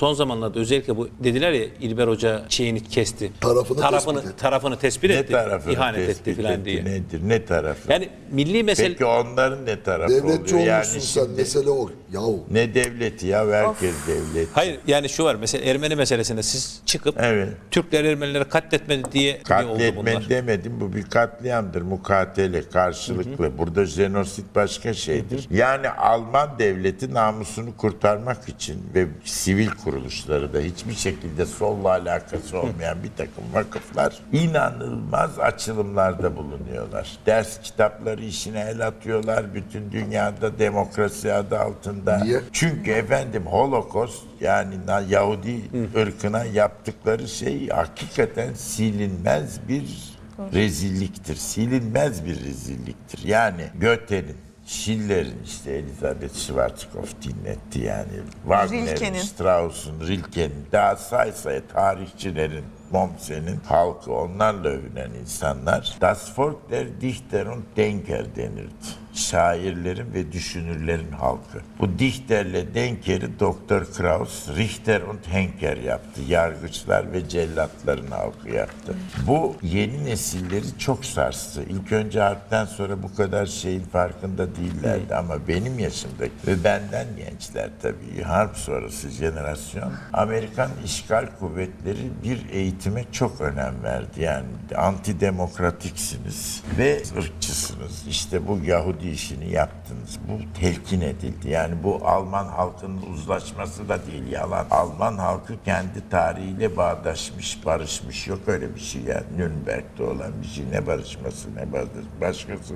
son zamanlarda özellikle bu dediler ya İlber Hoca şeyini kesti. Tarafını tarafını, tespit tarafını tespit etti. tarafını ihanet tespit etti falan diye. Nedir? Ne tarafı? Yani milli mesele Peki onların ne tarafı Devletçi oluyor? olmuşsun Yani sen. şimdi Mesele o. Yahu. ne devleti ya? Herkes devlet. Hayır yani şu var mesela Ermeni meselesinde siz çıkıp Evet. Türkler Ermenileri katletmedi diye niye oldu Katletme demedim. Bu bir katliamdır. Mukatele karşılıklı. Burada jenosit başka şeydir. Yani Alman devleti namusunu kurtarmak için ve sivil kuruluşları da hiçbir şekilde solla alakası olmayan bir takım vakıflar inanılmaz açılımlarda bulunuyorlar. Ders kitapları işine el atıyorlar. Bütün dünyada demokrasi adı altında. Niye? Çünkü efendim Holocaust yani Yahudi ırkına yaptıkları şey hakikaten silinmez bir rezilliktir. Silinmez bir rezilliktir. Yani Goethe'nin Schiller'in işte Elizabeth Schwarzkopf dinletti yani. Wagner'in. Strauss'un, Rilke'nin daha say say tarihçilerin Mommsen'in halkı onlarla övünen insanlar Das Volk der Dichter und Denker denirdi. Şairlerin ve düşünürlerin halkı. Bu Dichter'le Denker'i Doktor Kraus, Richter und Henker yaptı. Yargıçlar ve cellatların halkı yaptı. Bu yeni nesilleri çok sarstı. İlk önce harpten sonra bu kadar şeyin farkında değillerdi ama benim yaşımdaki ve benden gençler tabii harp sonrası jenerasyon Amerikan işgal kuvvetleri bir eğitime çok önem verdi. Yani antidemokratiksiniz ve ırkçısınız. İşte bu Yahudi işini yaptınız. Bu telkin edildi. Yani bu Alman halkının uzlaşması da değil yalan. Alman halkı kendi tarihiyle bağdaşmış, barışmış. Yok öyle bir şey yani. Nürnberg'de olan bir şey. Ne barışması ne barış, başkası